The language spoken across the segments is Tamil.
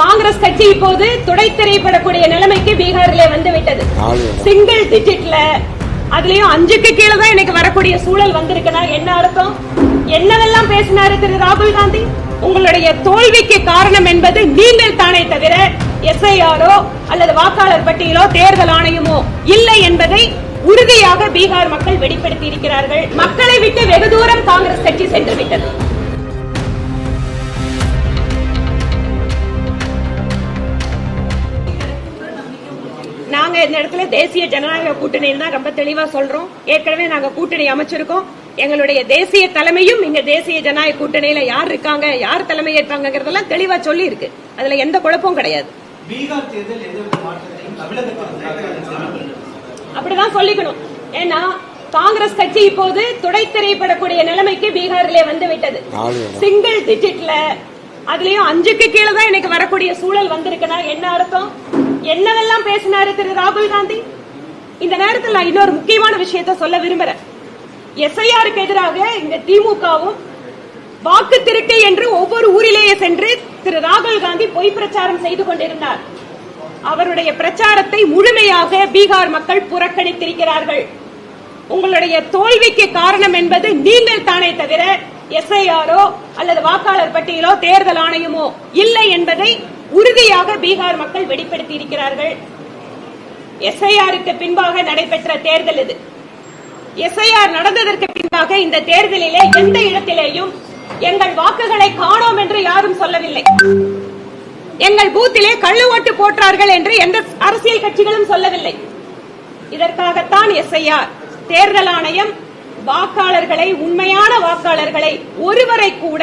காங்கிரஸ் கட்சி இப்போது துடைத்தெறியப்படக்கூடிய நிலைமைக்கு பீகாரிலே வந்து விட்டது சிங்கிள் டிஜிட்ல அதுலயும் அஞ்சுக்கு கீழே தான் எனக்கு வரக்கூடிய சூழல் வந்திருக்குன்னா என்ன அர்த்தம்? என்னவெல்லாம் பேசினாரு திரு ராகுல் காந்தி? உங்களுடைய தோல்விக்கு காரணம் என்பது நீங்கள் தானே தவிர எஸ்ஐஆரோ அல்லது வாக்காளர் பட்டியலோ தேர்தல் ஆணையமோ இல்லை என்பதை உறுதியாக பீகார் மக்கள் வெளிப்படுத்தி இருக்கிறார்கள் மக்களை விட்டு வெகு தூரம் காங்கிரஸ் கட்சி சென்று விட்டது. நாங்க இந்த இடத்துல தேசிய ஜனநாயக கூட்டணியில் தான் ரொம்ப தெளிவா சொல்றோம். ஏற்கனவே நாங்க கூட்டணி அமைச்சிருக்கோம். எங்களுடைய தேசிய தலைமையும் இங்க தேசிய ஜனநாயக கூட்டணியில யார் இருக்காங்க யார் தலைமை ஏற்பாங்கிறதெல்லாம் தெளிவா சொல்லி இருக்கு அதுல எந்த குழப்பமும் கிடையாது. அப்படிதான் சொல்லிக்கணும். ஏன்னா காங்கிரஸ் கட்சி இப்போது துடைத்தெறியப்படக்கூடிய நிலைமைக்கு பீகாரிலே வந்து விட்டது. சிங்கிள் டிஜிட்ல அதுலயும் அஞ்சுக்கு கீழே தான் எனக்கு வரக்கூடிய சூழல் வந்திருக்குன்னா என்ன அர்த்தம்? என்னவெல்லாம் பேசினாரு திரு ராகுல் காந்தி? இந்த நேரத்தில் நான் இன்னொரு முக்கியமான விஷயத்தை சொல்ல விரும்புறேன். எஸ்ஐஆருக்கு எதிராக இந்த திமுகவும் வாக்கு திருட்டு என்று ஒவ்வொரு ஊரிலேயே சென்று திரு ராகுல் காந்தி பொய் பிரச்சாரம் செய்து கொண்டிருந்தார். அவருடைய பிரச்சாரத்தை முழுமையாக பீகார் மக்கள் புறக்கணித்திருக்கிறார்கள். உங்களுடைய தோல்விக்கு காரணம் என்பது நீங்கள் தானே தவிர எஸ்ஐஆரோ அல்லது வாக்காளர் பட்டியலோ தேர்தல் ஆணையமோ இல்லை என்பதை உறுதியாக பீகார் மக்கள் வெளிப்படுத்தி இருக்கிறார்கள் எஸ்ஐஆருக்கு பின்பாக நடைபெற்ற தேர்தல் இது. எஸ்ஐஆர் நடந்ததற்கு பின்பாக இந்த தேர்தலிலே எந்த இடத்திலேயும் எங்கள் வாக்குகளை காணோம் என்று யாரும் சொல்லவில்லை. எங்கள் பூத்திலே கள்ளு ஓட்டு போட்டார்கள் என்று எந்த அரசியல் கட்சிகளும் சொல்லவில்லை. இதற்காகத்தான் எஸ்ஐஆர் தேர்தல் ஆணையம் வாக்காளர்களை உண்மையான வாக்காளர்களை ஒருவரை கூட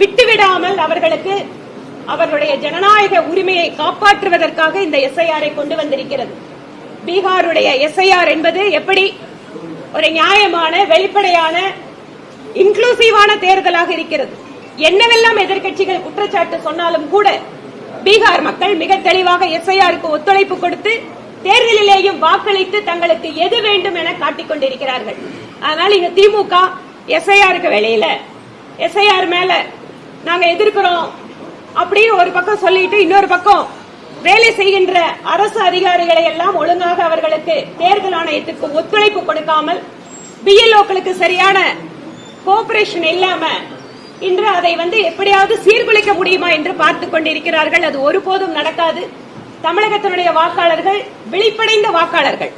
விட்டுவிடாமல் அவர்களுக்கு அவர்களுடைய ஜனநாயக உரிமையை காப்பாற்றுவதற்காக இந்த எஸ்ஐஆரை கொண்டு வந்திருக்கிறது. பீகாருடைய எஸ்ஐஆர் என்பது எப்படி ஒரு நியாயமான வெளிப்படையான இன்க்ளூசிவான தேர்தலாக இருக்கிறது. என்னவெல்லாம் எதிர்க்கட்சிகள் குற்றச்சாட்டு சொன்னாலும் கூட பீகார் மக்கள் மிக தெளிவாக எஸ்ஐஆருக்கு ஒத்துழைப்பு கொடுத்து தேர்தலிலேயும் வாக்களித்து தங்களுக்கு எது வேண்டும் என காட்டிக் கொண்டிருக்கிறார்கள். அதனால இங்க திமுக எஸ்ஐஆருக்கு வெளியில எஸ்ஐஆர் மேல நாங்க எதிர்க்கிறோம் அப்படின்னு ஒரு பக்கம் சொல்லிட்டு இன்னொரு பக்கம் வேலை செய்கின்ற அரசு அதிகாரிகளை எல்லாம் ஒழுங்காக அவர்களுக்கு தேர்தல் ஆணையத்துக்கு ஒத்துழைப்பு கொடுக்காமல் பிஎல்ஓக்களுக்கு சரியான கோஆபரேஷன் இல்லாம இன்று அதை வந்து எப்படியாவது சீர்குலைக்க முடியுமா என்று பார்த்துக் கொண்டிருக்கிறார்கள். அது ஒருபோதும் நடக்காது. தமிழகத்தினுடைய வாக்காளர்கள் விழிப்படைந்த வாக்காளர்கள்.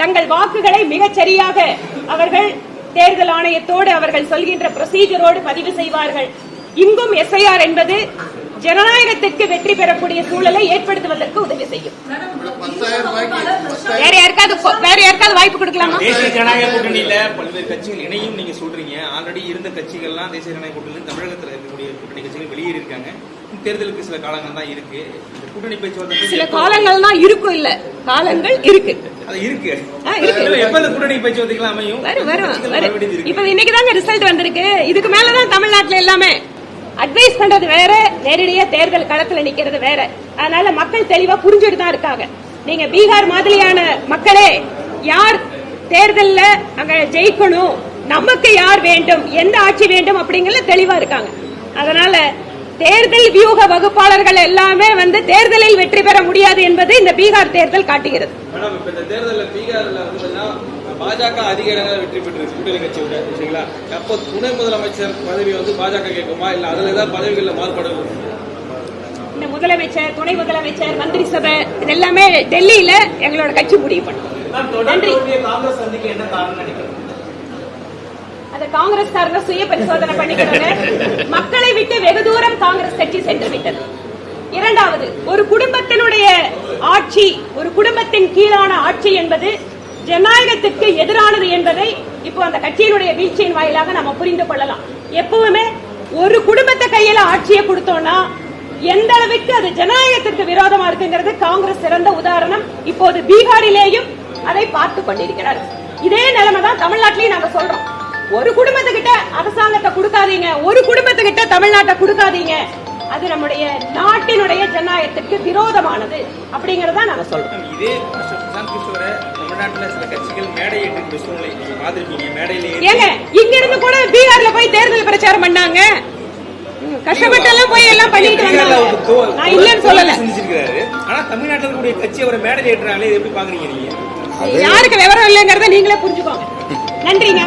தங்கள் வாக்குகளை மிகச் சரியாக அவர்கள் தேர்தல் ஆணையத்தோடு அவர்கள் சொல்கின்ற ப்ரொசீஜரோடு பதிவு செய்வார்கள். இங்கும் எஸ்ஐஆர் என்பது ஜனநாயகத்திற்கு வெற்றி பெறக்கூடிய சூழலை ஏற்படுத்துவதற்கு உதவி செய்யும். வேற யாருக்காவது வேற யாருக்காவது வாய்ப்பு கொடுக்கலாமா? தேசிய ஜனநாயக கூட்டணியில பல்வேறு கட்சிகள் இணையும் நீங்க சொல்றீங்க. ஆல்ரெடி இருந்த கட்சிகள்லாம் தேசிய ஜனநாயக கூட்டணியில் தமிழகத்தில் இருக்கக்கூடிய கூட்டணி கட்சிகள் வெளியேறியிருக்காங்க. தேர்தலுக்கு சில காலங்கள் தான் இருக்கு. கூட்டணி பேச்சுவார்த்தை சில காலங்கள் தான் இருக்கும் இல்ல. காலங்கள் இருக்கு. அது இருக்கு. எப்ப இந்த கூட்டணி பேச்சுவார்த்தைகள் அமையும்? வரும் வரும் கட்சிகள் இப்ப இன்னைக்கு தாங்க ரிசல்ட் வந்திருக்கு. இதுக்கு மேலதான் தமிழ்நாட்டுல எல்லாமே அட்வைஸ் பண்றது வேற நேரடியா தேர்தல் களத்துல நிக்கிறது வேற. அதனால மக்கள் தெளிவா புரிஞ்சுட்டு தான் இருக்காங்க. நீங்க பீகார் மாதிரியான மக்களே யார் தேர்தல்ல அங்க ஜெயிக்கணும் நமக்கு யார் வேண்டும் எந்த ஆட்சி வேண்டும் அப்படிங்கறது தெளிவா இருக்காங்க. அதனால தேர்தல் வியூக வகுப்பாளர்கள் எல்லாமே வந்து தேர்தலில் வெற்றி பெற முடியாது என்பது இந்த பீகார் தேர்தல் காட்டுகிறது. பாஜக அதிக இடங்களில் வெற்றி பெற்றிருக்கு. கூட்டணி கட்சியோட சரிங்களா? அப்போ துணை முதலமைச்சர் பதவி வந்து பாஜக கேட்குமா? இல்ல அதுல ஏதாவது பதவிகள்ல மாறுபாடு முதலமைச்சர் துணை முதலமைச்சர் மந்திரி சபை இது எல்லாமே டெல்லியில எங்களோட கட்சி முடிவு பண்ணும். நன்றி. தோல்வியை காங்கிரஸ் சந்திக்க என்ன காரணம் நினைக்கிறீங்க? அது காங்கிரஸ்காரங்க சுய பரிசோதனை பண்ணிக்கிறாங்க. மக்களை விட்டு வெகு தூரம் காங்கிரஸ் கட்சி சென்று விட்டது. இரண்டாவது ஒரு குடும்பத்தினுடைய ஆட்சி ஒரு குடும்பத்தின் கீழான ஆட்சி என்பது ஜனநாயகத்திற்கு எதிரானது என்பதை இப்போ அந்த கட்சியினுடைய வீழ்ச்சியின் வாயிலாக நம்ம புரிந்து கொள்ளலாம். எப்பவுமே ஒரு குடும்பத்தை கையில ஆட்சியை கொடுத்தோம்னா எந்த அளவுக்கு அது ஜனநாயகத்திற்கு விரோதமா இருக்குங்கிறது காங்கிரஸ் சிறந்த உதாரணம். இப்போது பீகாரிலேயும் அதை பார்த்து கொண்டிருக்கிறார். இதே நிலைமை தான் தமிழ்நாட்டிலையும் நாங்க சொல்றோம். ஒரு குடும்பத்துக்கிட்ட அரசாங்கத்தை கொடுக்காதீங்க ஒரு குடும்பத்துக்கிட்ட தமிழ்நாட்டை கொடுக்காதீங்க அது நம்முடைய நாட்டினுடைய ஜனநாயகத்திற்கு விரோதமானது அப்படிங்கறத நாங்க சொல்றோம். இதே தமிழ்நாட்டுல சில கட்சிகள் மேடை ஏற்றுக்கிற சூழ்நிலை நீங்க பார்த்திருக்கீங்க. மேடையில ஏங்க இங்க இருந்து கூட பீகார்ல போய் தேர்தல் பிரச்சாரம் பண்ணாங்க. கஷ்டப்பட்டு எல்லாம் போய் எல்லாம் பண்ணிட்டு வந்தாங்க. நான் இல்லைன்னு சொல்லல. சிந்திச்சிருக்காரு ஆனா தமிழ்நாட்டில் இருக்கக்கூடிய கட்சி அவரை மேடை ஏற்றுறாங்களே இது எப்படி பாக்குறீங்க நீங்க? யாருக்கு விவரம் இல்லைங்கிறத நீங்களே புரிஞ்சுக்கோங்க. நன்றிங்க.